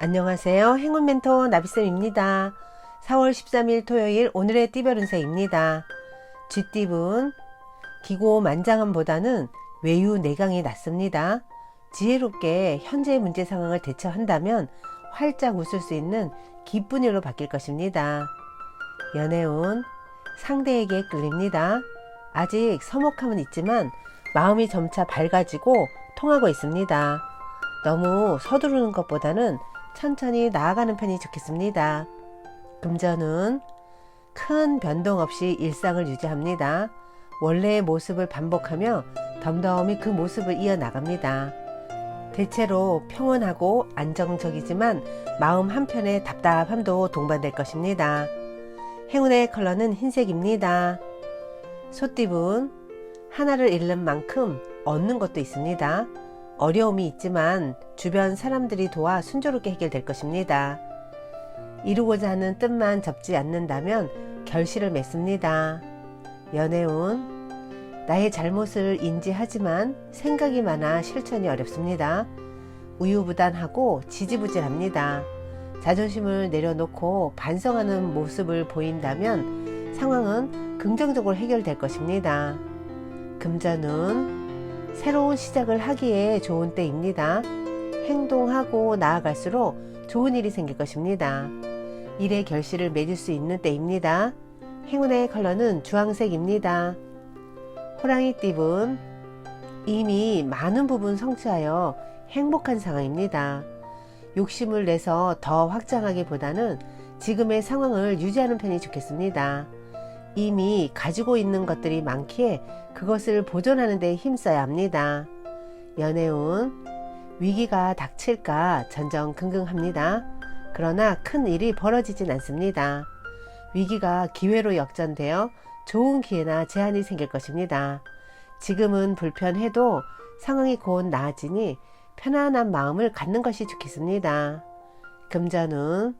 안녕하세요. 행운 멘토 나비쌤입니다. 4월 13일 토요일 오늘의 띠별 운세입니다. 쥐띠분 기고 만장함보다는 외유 내강이 낫습니다. 지혜롭게 현재의 문제 상황을 대처한다면 활짝 웃을 수 있는 기쁜 일로 바뀔 것입니다. 연애운 상대에게 끌립니다. 아직 서먹함은 있지만 마음이 점차 밝아지고 통하고 있습니다. 너무 서두르는 것보다는 천천히 나아가는 편이 좋겠습니다. 금전은 큰 변동 없이 일상을 유지합니다. 원래의 모습을 반복하며 덤덤히 그 모습을 이어나갑니다. 대체로 평온하고 안정적이지만 마음 한편에 답답함도 동반될 것입니다. 행운의 컬러는 흰색입니다. 소띠분 하나를 잃는 만큼 얻는 것도 있습니다. 어려움이 있지만 주변 사람들이 도와 순조롭게 해결될 것입니다. 이루고자 하는 뜻만 접지 않는다면 결실을 맺습니다. 연애운 나의 잘못을 인지하지만 생각이 많아 실천이 어렵습니다. 우유부단하고 지지부진합니다. 자존심을 내려놓고 반성하는 모습을 보인다면 상황은 긍정적으로 해결될 것입니다. 금전은 새로운 시작을 하기에 좋은 때입니다. 행동하고 나아갈수록 좋은 일이 생길 것입니다. 일의 결실을 맺을 수 있는 때입니다. 행운의 컬러는 주황색입니다. 호랑이 띠분 이미 많은 부분 성취하여 행복한 상황입니다. 욕심을 내서 더 확장하기보다는 지금의 상황을 유지하는 편이 좋겠습니다. 이미 가지고 있는 것들이 많기에 그것을 보존하는 데 힘써야 합니다. 연애운 위기가 닥칠까 전전긍긍합니다. 그러나 큰 일이 벌어지진 않습니다. 위기가 기회로 역전되어 좋은 기회나 제한이 생길 것입니다. 지금은 불편해도 상황이 곧 나아지니 편안한 마음을 갖는 것이 좋겠습니다. 금전은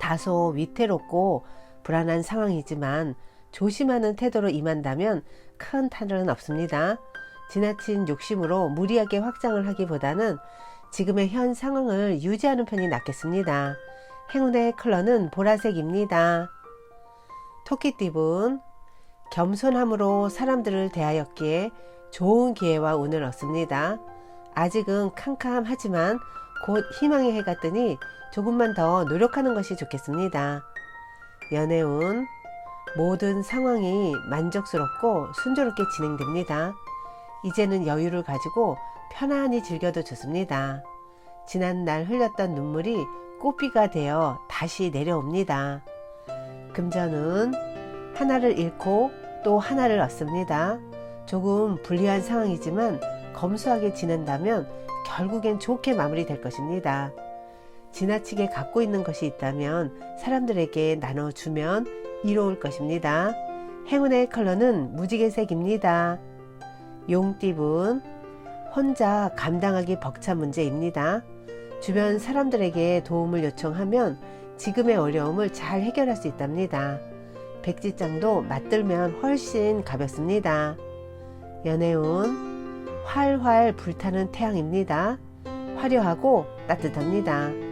다소 위태롭고 불안한 상황이지만 조심하는 태도로 임한다면 큰 탈은 없습니다. 지나친 욕심으로 무리하게 확장을 하기보다는 지금의 현 상황을 유지하는 편이 낫겠습니다. 행운의 컬러는 보라색입니다. 토끼띠분 겸손함으로 사람들을 대하였기에 좋은 기회와 운을 얻습니다. 아직은 캄캄하지만 곧 희망의 해가 뜨니 조금만 더 노력하는 것이 좋겠습니다. 연애운 모든 상황이 만족스럽고 순조롭게 진행됩니다. 이제는 여유를 가지고 편안히 즐겨도 좋습니다. 지난날 흘렸던 눈물이 꽃비가 되어 다시 내려옵니다. 금전은 하나를 잃고 또 하나를 얻습니다. 조금 불리한 상황이지만 검소하게 지낸다면 결국엔 좋게 마무리될 것입니다. 지나치게 갖고 있는 것이 있다면 사람들에게 나눠주면 이로울 것입니다. 행운의 컬러는 무지개색입니다. 용띠분 혼자 감당하기 벅찬 문제입니다. 주변 사람들에게 도움을 요청하면 지금의 어려움을 잘 해결할 수 있답니다. 백지장도 맞들면 훨씬 가볍습니다. 연애운 활활 불타는 태양입니다. 화려하고 따뜻합니다.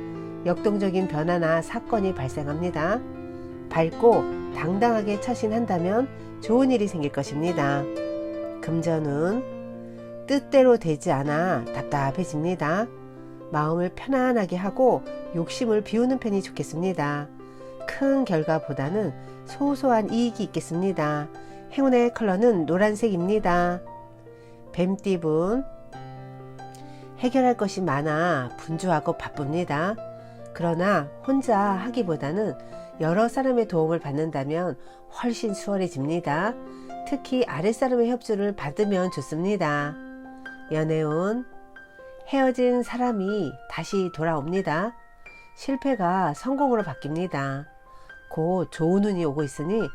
역동적인 변화나 사건이 발생합니다. 밝고 당당하게 처신한다면 좋은 일이 생길 것입니다. 금전은 뜻대로 되지 않아 답답해집니다. 마음을 편안하게 하고 욕심을 비우는 편이 좋겠습니다. 큰 결과보다는 소소한 이익이 있겠습니다. 행운의 컬러는 노란색입니다. 뱀띠분 해결할 것이 많아 분주하고 바쁩니다. 그러나 혼자 하기보다는 여러 사람의 도움을 받는다면 훨씬 수월해집니다. 특히 아랫사람의 협조를 받으면 좋습니다. 연애운 헤어진 사람이 다시 돌아옵니다. 실패가 성공으로 바뀝니다. 곧 좋은 운이 오고 있으니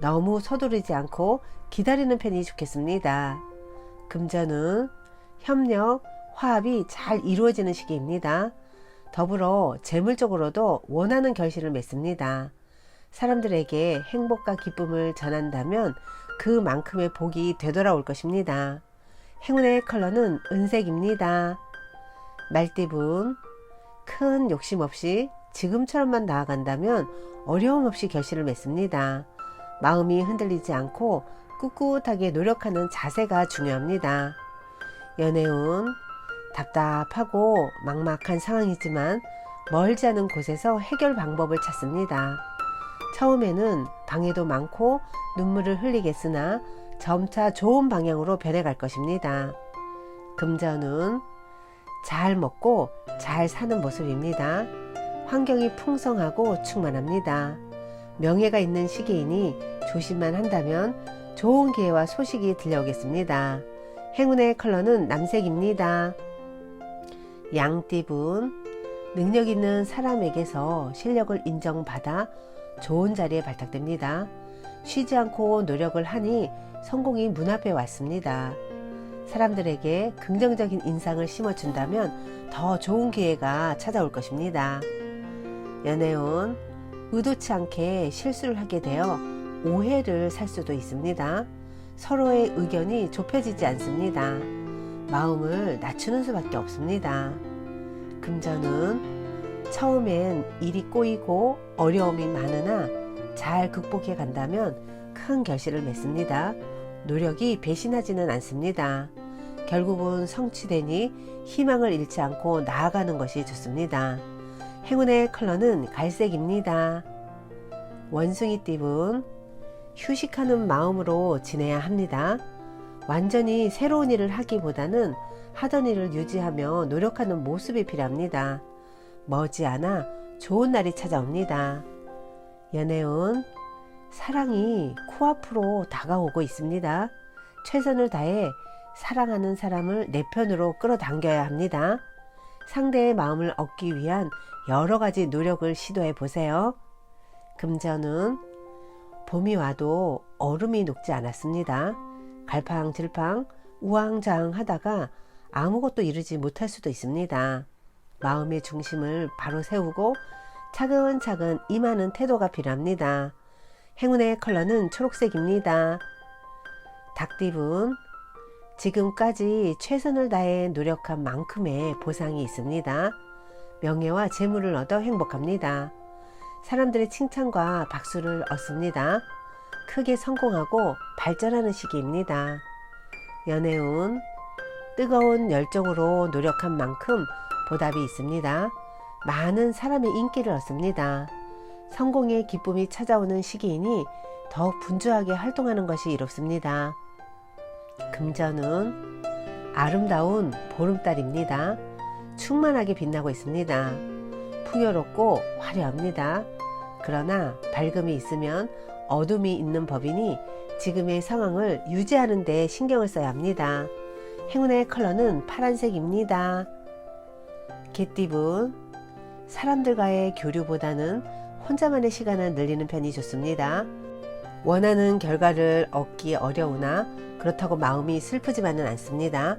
너무 서두르지 않고 기다리는 편이 좋겠습니다. 금전은 협력, 화합이 잘 이루어지는 시기입니다. 더불어 재물적으로도 원하는 결실을 맺습니다. 사람들에게 행복과 기쁨을 전한다면 그만큼의 복이 되돌아올 것입니다. 행운의 컬러는 은색입니다. 말띠분 큰 욕심 없이 지금처럼만 나아간다면 어려움 없이 결실을 맺습니다. 마음이 흔들리지 않고 꿋꿋하게 노력하는 자세가 중요합니다. 연애운 답답하고 막막한 상황이지만 멀지 않은 곳에서 해결 방법을 찾습니다. 처음에는 방해도 많고 눈물을 흘리겠으나 점차 좋은 방향으로 변해갈 것입니다. 금전은 잘 먹고 잘 사는 모습입니다. 환경이 풍성하고 충만합니다. 명예가 있는 시기이니 조심만 한다면 좋은 기회와 소식이 들려오겠습니다. 행운의 컬러는 남색입니다. 양띠분 능력 있는 사람에게서 실력을 인정받아 좋은 자리에 발탁됩니다. 쉬지 않고 노력을 하니 성공이 문 앞에 왔습니다. 사람들에게 긍정적인 인상을 심어준다면 더 좋은 기회가 찾아올 것입니다. 연애운 의도치 않게 실수를 하게 되어 오해를 살 수도 있습니다. 서로의 의견이 좁혀지지 않습니다. 마음을 낮추는 수밖에 없습니다. 금전은 처음엔 일이 꼬이고 어려움이 많으나 잘 극복해 간다면 큰 결실을 맺습니다. 노력이 배신하지는 않습니다. 결국은 성취되니 희망을 잃지 않고 나아가는 것이 좋습니다. 행운의 컬러는 갈색입니다. 원숭이 띠분 휴식하는 마음으로 지내야 합니다. 완전히 새로운 일을 하기보다는 하던 일을 유지하며 노력하는 모습이 필요합니다. 머지않아 좋은 날이 찾아옵니다. 연애운 사랑이 코앞으로 다가오고 있습니다. 최선을 다해 사랑하는 사람을 내 편으로 끌어당겨야 합니다. 상대의 마음을 얻기 위한 여러 가지 노력을 시도해 보세요. 금전은 봄이 와도 얼음이 녹지 않았습니다. 갈팡질팡 우왕좌왕 하다가 아무것도 이루지 못할 수도 있습니다. 마음의 중심을 바로 세우고 차근차근 임하는 태도가 필요합니다. 행운의 컬러는 초록색입니다. 닭띠분 지금까지 최선을 다해 노력한 만큼의 보상이 있습니다. 명예와 재물을 얻어 행복합니다. 사람들의 칭찬과 박수를 얻습니다. 크게 성공하고 발전하는 시기입니다. 연애운 뜨거운 열정으로 노력한 만큼 보답이 있습니다. 많은 사람의 인기를 얻습니다. 성공의 기쁨이 찾아오는 시기이니 더욱 분주하게 활동하는 것이 이롭습니다. 금전은 아름다운 보름달입니다. 충만하게 빛나고 있습니다. 풍요롭고 화려합니다. 그러나 밝음이 있으면 어둠이 있는 법이니 지금의 상황을 유지하는 데 신경을 써야 합니다. 행운의 컬러는 파란색입니다. 개띠분 사람들과의 교류보다는 혼자만의 시간을 늘리는 편이 좋습니다. 원하는 결과를 얻기 어려우나 그렇다고 마음이 슬프지만은 않습니다.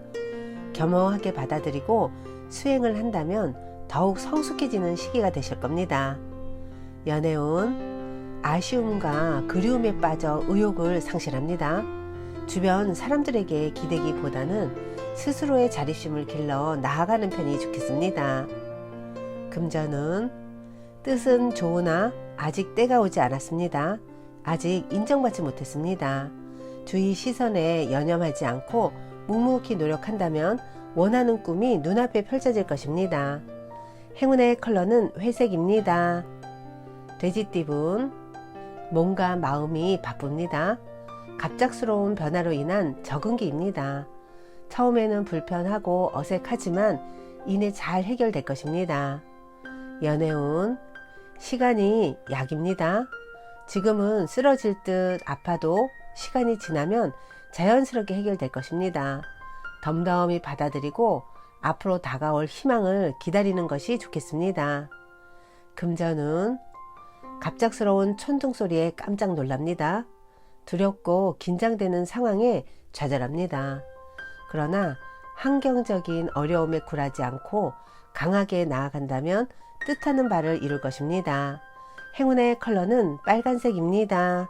겸허하게 받아들이고 수행을 한다면 더욱 성숙해지는 시기가 되실 겁니다. 연애운 아쉬움과 그리움에 빠져 의욕을 상실합니다. 주변 사람들에게 기대기보다는 스스로의 자립심을 길러 나아가는 편이 좋겠습니다. 금전은 뜻은 좋으나 아직 때가 오지 않았습니다. 아직 인정받지 못했습니다. 주위 시선에 연연하지 않고 묵묵히 노력한다면 원하는 꿈이 눈앞에 펼쳐질 것입니다. 행운의 컬러는 회색입니다. 돼지띠분 몸과 마음이 바쁩니다. 갑작스러운 변화로 인한 적응기입니다. 처음에는 불편하고 어색하지만 이내 잘 해결될 것입니다. 연애운 시간이 약입니다. 지금은 쓰러질 듯 아파도 시간이 지나면 자연스럽게 해결될 것입니다. 덤덤히 받아들이고 앞으로 다가올 희망을 기다리는 것이 좋겠습니다. 금전은 갑작스러운 천둥 소리에 깜짝 놀랍니다. 두렵고 긴장되는 상황에 좌절합니다. 그러나 환경적인 어려움에 굴하지 않고 강하게 나아간다면 뜻하는 바를 이룰 것입니다. 행운의 컬러는 빨간색입니다.